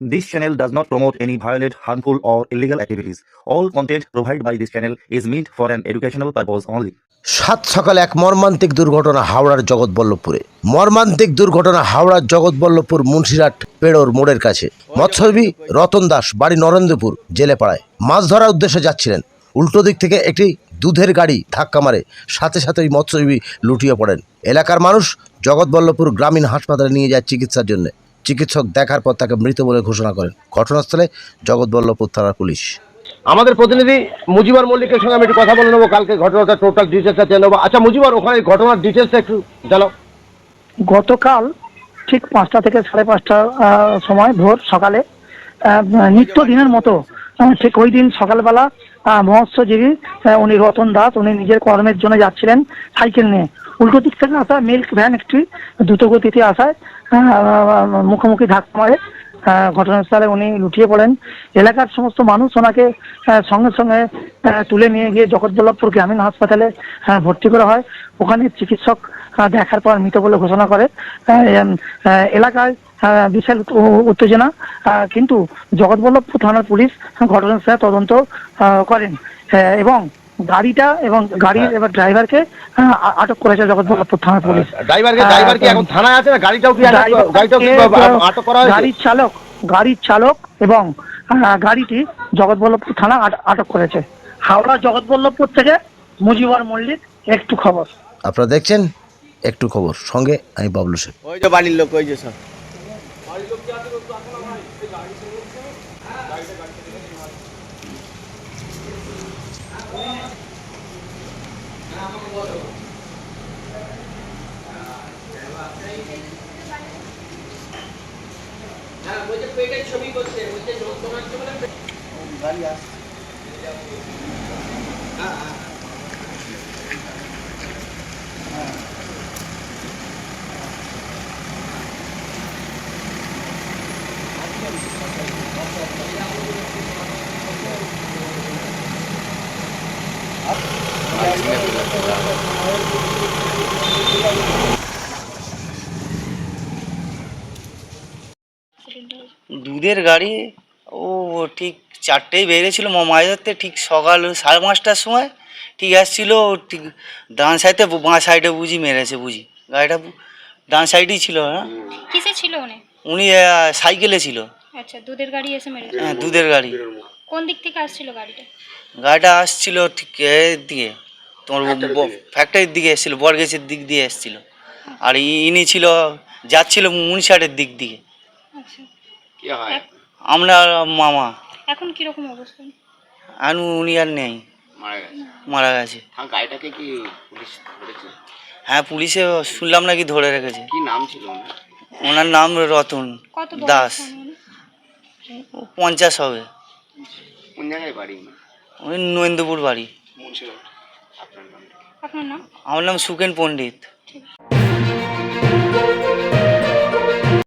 This channel does not promote any violent, harmful, or illegal activities. All content provided by this channel is meant for an educational purpose only. সাত সকালে এক মর্মান্তিক দুর্ঘটনা হাওড়ার জগৎবল্লভপুরে। মর্মান্তিক দুর্ঘটনা হাওড়ার জগৎবল্লভপুর মুন্সিরাট পেড়োর মোড়ের কাছে। মৎস্যজীবী রতন দাস বাড়ি নরেন্দ্রপুর জেলে পাড়ায়। মাছ ধরার উদ্দেশ্যে যাচ্ছিলেন। উল্টো দিক থেকে একটি দুধের গাড়ি ধাক্কা মারে। সাথে সাথে ওই মৎস্যজীবী লুটিয়ে পড়েন। এলাকার মানুষ জগৎবল্লভপুর গ্রামীণ হাসপাতালে নিয়ে যায় চিকিৎসার জন্য। চিকিৎসক দেখার পর তাকে মৃত বলে ঘোষণা করেন। ঘটনাস্থলে জগৎবল্লভপুর থানার পুলিশ। আমাদের প্রতিনিধি মুজিবর মল্লিকের সঙ্গে আমি একটু কথা বলে নেব। কালকে ঘটনাটা টোটাল ডিটেলসটা জেনে নেব। আচ্ছা মুজিবার ওখানে ঘটনার ডিটেলসটা একটু জানাও। গতকাল ঠিক পাঁচটা থেকে সাড়ে পাঁচটা সময় ভোর সকালে নিত্য দিনের মতো ঠিক ওই দিন সকালবেলা আহ, মৎস্যজীবী উনি রতন দাস উনি নিজের কর্মের জন্য যাচ্ছিলেন সাইকেল নিয়ে। উল্টো দিক থেকে আসা মিল্ক ভ্যান একটি দ্রুত গতিতে আসায় মুখোমুখি ধাক্কা মারে। ঘটনাস্থলে উনি লুটিয়ে পড়েন। এলাকার সমস্ত মানুষ ওনাকে সঙ্গে সঙ্গে তুলে নিয়ে গিয়ে জগৎবল্লভপুর গ্রামীণ হাসপাতালে ভর্তি করা হয়। ওখানে চিকিৎসক দেখার পর মৃত বলে ঘোষণা করে। এলাকায় বিশাল উত্তেজনা। কিন্তু জগৎবল্লভপুর থানার পুলিশ ঘটনাস্থলে তদন্ত করেন। এবং গাড়িটা এবং গাড়ির এবার ড্রাইভারকে আটক করেছে জগৎবল্লভপুর থানার পুলিশ। ড্রাইভারকে ড্রাইভার কি এখন থানায় আছে না? গাড়িটাও কি গাড়িটাও কি আটক করা হয়েছে? গাড়ির চালক গাড়ির চালক এবং গাড়িটি জগৎবল্লভপুর থানা আটক করেছে। হাওড়া জগৎবল্লভপুর থেকে মুজিবর মল্লিক একটু খবর। আপনারা দেখছেন একটু খবর। সঙ্গে আমি বাবলু শেখ ওই যে বাড়ির লোক ওই যে সব। পেটের ছবি করছে বলছে তোমার গাড়ি আসছে। হ্যাঁ হ্যাঁ দুধের গাড়ি? ও ঠিক চারটেই বেরিয়েছিল। মাছ ধরতে ঠিক সকাল সাড়ে পাঁচটার সময়। ঠিক আসছিল ঠিক ডান সাইডে বাঁ সাইডে বুঝি মেরেছে বুঝি। গাড়িটা ডান সাইডেই ছিল হ্যাঁ? কিসে ছিল উনি? উনি সাইকেলে ছিল। আচ্ছা দুধের গাড়ি এসে মেরেছে। হ্যাঁ দুধের গাড়ি। কোন দিক থেকে আসছিল গাড়িটা? গাড়িটা আসছিল ঠিক এর দিকে তোমার ফ্যাক্টরির দিকে এসেছিল বরগেছের দিক দিয়ে এসেছিল। আর ইনি ছিল যাচ্ছিল মুনিশাটের দিক দিয়ে আচ্ছা। এখ- আমরা মামা। এখন কীরকম অবস্থা? আর উনি আর নেই। মারা গেছে? গাড়িটাকে কি পুলিশ ধরেছে? হ্যাঁ পুলিশে শুনলাম নাকি ধরে রেখেছে। কি নাম ছিল ওনার? নাম রতন দাস। ও পঞ্চাশ হবে। কোন জায়গায় বাড়ি আপনার নাম? আমার নাম সুকেন পণ্ডিত।